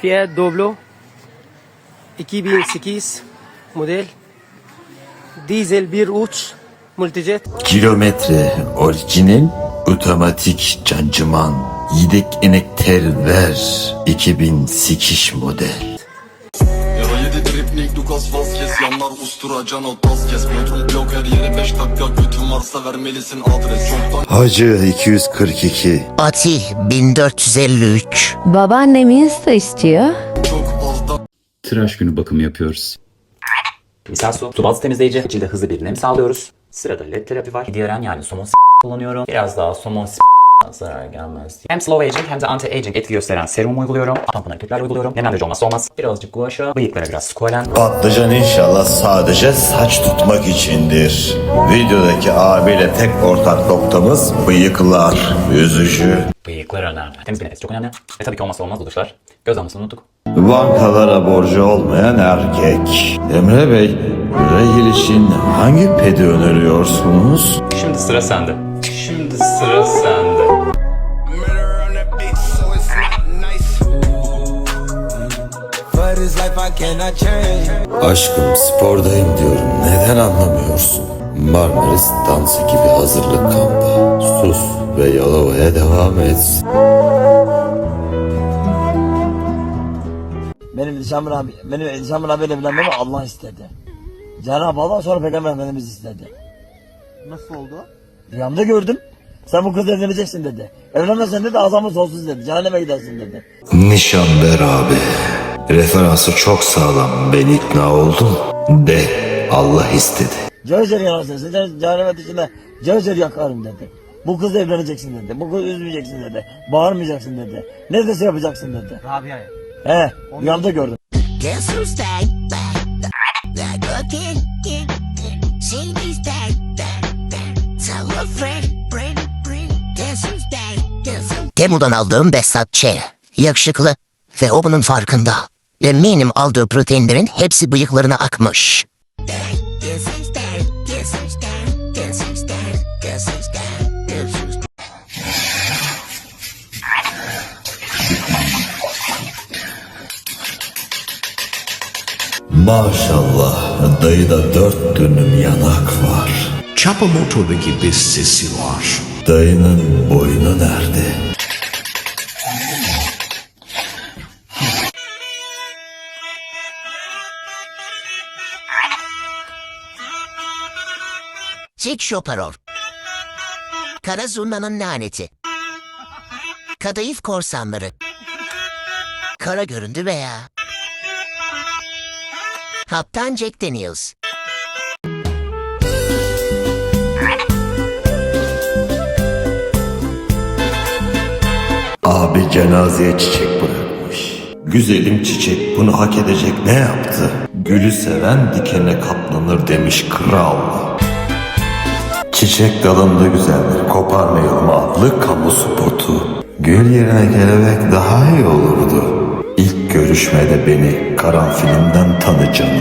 Fiat Doblo 2008 model Diesel 1.3 Multijet Kilometre orijinal otomatik cancıman yedek enekter ver 2008 model. Euro 7 dripnik Lucas Vazquez Yanlar ustura Cano Tazkes Kontrol blok her yere 5 dakika Götün varsa vermelisin adres Çoktan Hacı 242 Atil 1453 Babaannem Insta istiyor. çok azdan Tıraş günü bakımı yapıyoruz. Misal su, su bazlı temizleyici, cilde hızlı bir nem sağlıyoruz. Sırada led terapi var. Diğeren yani somon s- kullanıyorum. Biraz daha somon s- zarar gelmez diye. Hem slow aging hem de anti aging etki gösteren serum uyguluyorum. Tampon hareketler uyguluyorum. Nemlendirici olmazsa olmaz. Birazcık guaşa, bıyıklara biraz squalen. Patlıcan inşallah sadece saç tutmak içindir. Videodaki abiyle tek ortak noktamız bıyıklar. Üzücü. Bıyıklar önemli. Temiz bir nefes çok önemli. Ve tabii ki olmazsa olmaz duşlar. Göz damlasını unuttuk. Bankalara borcu olmayan erkek. Emre Bey, rehil için hangi pedi öneriyorsunuz? Şimdi sıra sende. Şimdi sıra sende. Aşkım spordayım diyorum. Neden anlamıyorsun? Marmaris dansı gibi hazırlık kampı. Sus ve Yalova'ya devam et. Benim Nişanlı abi, benim Nişanlı abiyle evlenmemi Allah istedi. Cenab-ı Allah sonra Peygamber Efendimiz istedi. Nasıl oldu? Rüyamda gördüm. Sen bu kızla evleneceksin dedi. Evlenmezsen dedi azamı sonsuz dedi. Cehenneme gidersin dedi. Nişanber abi. Referansı çok sağlam. Ben ikna oldum. De Allah istedi. Cır yanarsın. Seni cehenneme dışında cır cır yakarım dedi. Bu kızla evleneceksin dedi. Bu kızı üzmeyeceksin dedi. Bağırmayacaksın dedi. Ne dese yapacaksın dedi. Rabia'ya. He, rüyamda gördüm. Temu'dan aldığım Behzat Ç. Yakışıklı ve o bunun farkında. Eminim aldığı proteinlerin hepsi bıyıklarına akmış. Maşallah dayıda dört dönüm yanak var. Çapa motordaki bir sesi var. Dayının boynu nerede? Jack Şoparov. Kara Zurna'nın laneti. Kadayıf korsanları. Kara göründü veya. Kaptan Jack Daniels. Abi cenazeye çiçek bırakmış. Güzelim çiçek bunu hak edecek ne yaptı? Gülü seven dikene katlanır demiş kral. Çiçek dalında güzeldir, koparmayalım adlı kamu spotu. Gül yerine kelebek daha iyi olurdu. İlk görüşmede beni karanfilimden tanı canım.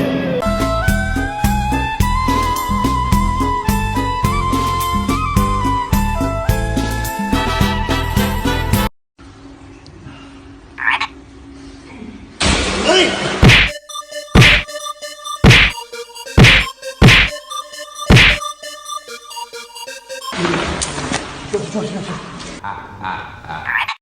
Hey! อะอะอะ